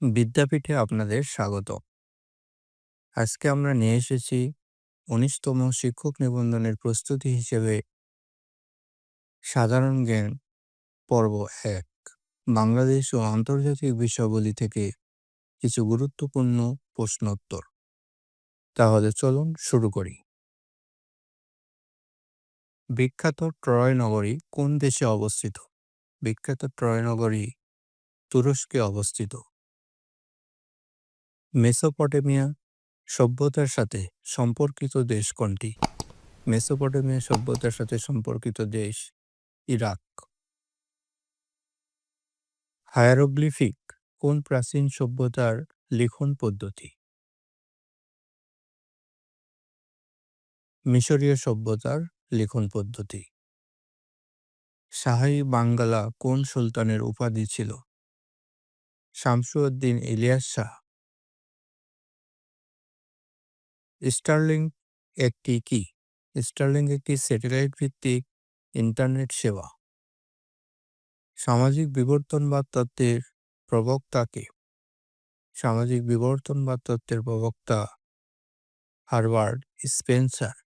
বিদ্যাপীঠে আপনাদের স্বাগত। আজকে আমরা নিয়ে এসেছি উনিশতম শিক্ষক নিবন্ধনের প্রস্তুতি হিসেবে সাধারণ জ্ঞান পর্ব এক, বাংলাদেশ ও আন্তর্জাতিক বিষয়াবলী থেকে কিছু গুরুত্বপূর্ণ প্রশ্নোত্তর। তাহলে চলুন শুরু করি। বিখ্যাত ট্রয় নগরী কোন দেশে অবস্থিত? বিখ্যাত ট্রয় নগরী তুরস্কে অবস্থিত। মেসোপটেমিয়া সভ্যতার সাথে সম্পর্কিত দেশ কোনটি? মেসোপটেমিয়া সভ্যতার সাথে সম্পর্কিত দেশ ইরাক। হায়ারোগ্লিফিক কোন প্রাচীন সভ্যতার লিখন পদ্ধতি? মিশরীয় সভ্যতার লিখন পদ্ধতি। শাহী বাঙ্গালা কোন সুলতানের উপাধি ছিল? শামসুদ্দিন ইলিয়াস শাহ স্টার্লিং একটি কি? স্টার্লিং একটি স্যাটেলাইট ভিত্তিক ইন্টারনেট সেবা। সামাজিক বিবর্তন বিবর্তনবাদ তত্ত্বের প্রবক্তাকে সামাজিক বিবর্তনবাদ তত্ত্বের প্রবক্তা হারবার্ড স্পেন্সার।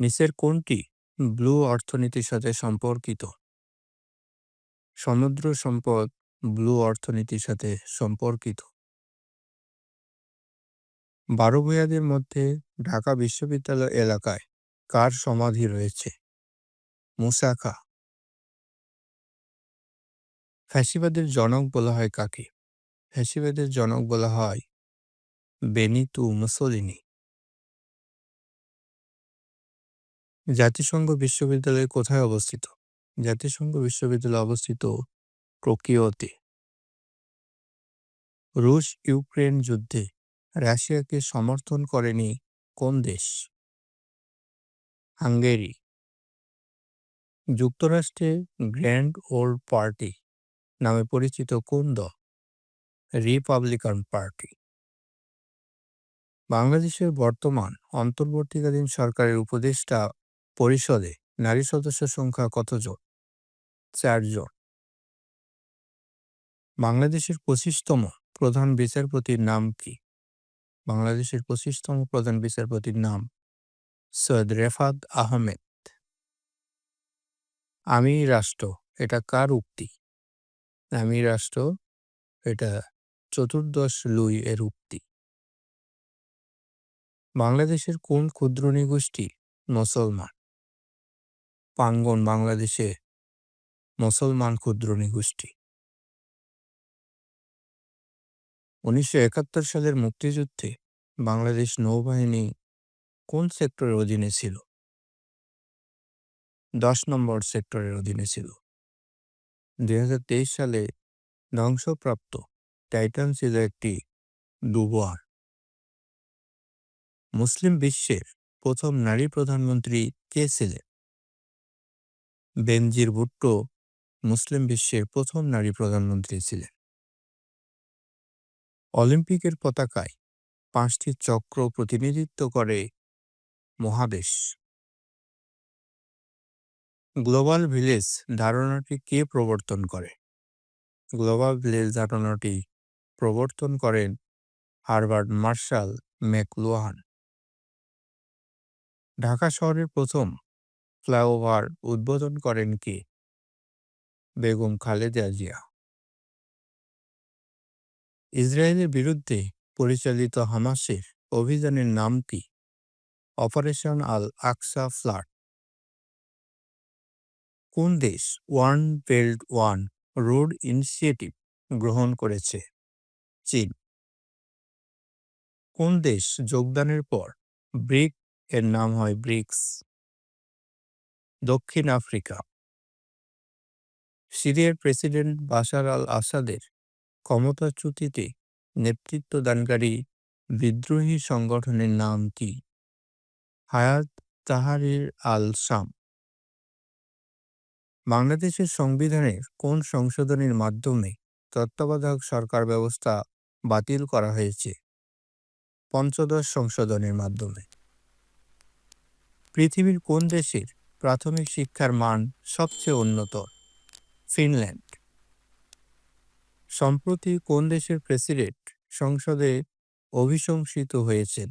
নিচের কোনটি ব্লু অর্থনীতির সাথে সম্পর্কিত? সমুদ্র সম্পদ ব্লু অর্থনীতির সাথে সম্পর্কিত। বারো ভূঁইয়াদের মধ্যে ঢাকা বিশ্ববিদ্যালয় এলাকায় কার সমাধি রয়েছে? মুসাখা ফ্যাসিবাদের জনক বলা হয় কাকে? ফ্যাসিবাদের জনক বলা হয় বেনিতু মুসলিনি। জাতিসংঘ বিশ্ববিদ্যালয় কোথায় অবস্থিত? জাতিসংঘ বিশ্ববিদ্যালয় অবস্থিত টোকিওতে। রুশ ইউক্রেন যুদ্ধে রাশিয়াকে সমর্থন করেনি কোন দেশ? হাঙ্গেরি। যুক্তরাষ্ট্রে গ্র্যান্ড ওল্ড পার্টি নামে পরিচিত কোন দল রিপাবলিকান পার্টি। বাংলাদেশের বর্তমান অন্তর্বর্তীকালীন সরকারের উপদেষ্টা পরিষদে নারী সদস্য সংখ্যা কতজন? চারজন বাংলাদেশের পঁচিশতম প্রধান বিচারপতির নাম কি? বাংলাদেশের পঁচিশতম প্রধান বিচারপতির নাম সৈয়দ রেফাত আহমেদ। আমি রাষ্ট্র, এটা কার উক্তি? আমি রাষ্ট্র, এটা চতুর্দশ লুই এর উক্তি। বাংলাদেশের কোন ক্ষুদ্র নিগোষ্ঠী মুসলমান? পাঙ্গন বাংলাদেশে মুসলমান ক্ষুদ্র নিগোষ্ঠী। উনিশশো একাত্তর সালের মুক্তিযুদ্ধে বাংলাদেশ নৌবাহিনী কোন সেক্টরের অধীনে ছিল? দশ নম্বর সেক্টরের অধীনে ছিল। দুই হাজার তেইশ সালে ধ্বংসপ্রাপ্ত টাইটান ছিল একটি ডুবোয়ার মুসলিম বিশ্বের প্রথম নারী প্রধানমন্ত্রী কে ছিলেন? বেনজির ভুট্টো মুসলিম বিশ্বের প্রথম নারী প্রধানমন্ত্রী ছিলেন। অলিম্পিকের পতাকায় পাঁচটি চক্র প্রতিনিধিত্ব করে মহাদেশ। গ্লোবাল ভিলেজ ধারণাটি কে প্রবর্তন করে? গ্লোবাল ভিলেজ ধারণাটি প্রবর্তন করেন হারবার্ড মার্শাল ম্যাকলুহান। ঢাকা শহরের প্রথম ফ্লাইওভার উদ্বোধন করেন কে? বেগম খালেদা জিয়া। ইসরায়েলের বিরুদ্ধে পরিচালিত হামাসের অভিযানের নাম কি? Operation Al Aqsa Flood. কোন দেশ One Belt One Road Initiative গ্রহণ করেছে? চীন। কোন দেশ যোগদানের পর ব্রিক, এর নাম হয় ব্রিক্স। দক্ষিণ আফ্রিকা। সিরিয়ার প্রেসিডেন্ট বাশার আল আসাদের ক্ষমতাচ্যুতিতে নেতৃত্বদানকারী বিদ্রোহী সংগঠনের নাম কি? হায়াত তাহারির আল শাম বাংলাদেশের সংবিধানের কোন সংশোধনের মাধ্যমে তত্ত্বাবধায়ক সরকার ব্যবস্থা বাতিল করা হয়েছে? পঞ্চদশ সংশোধনের মাধ্যমে। পৃথিবীর কোন দেশের প্রাথমিক শিক্ষার মান সবচেয়ে উন্নত? ফিনল্যান্ড। সম্প্রতি কোন দেশের প্রেসিডেন্ট সংসদে অভিশংসিত হয়েছেন?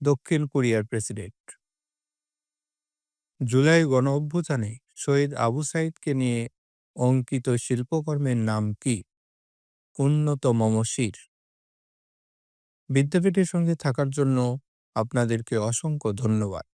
দক্ষিণ কোরিয়ার প্রেসিডেন্ট। জুলাই গণ অভ্যুত্থানে শহীদ আবু সাইদকে নিয়ে অঙ্কিত শিল্পকর্মের নাম কি? উন্নত মমশির বিদ্যাপীঠের সঙ্গে থাকার জন্য আপনাদেরকে অসংখ্য ধন্যবাদ।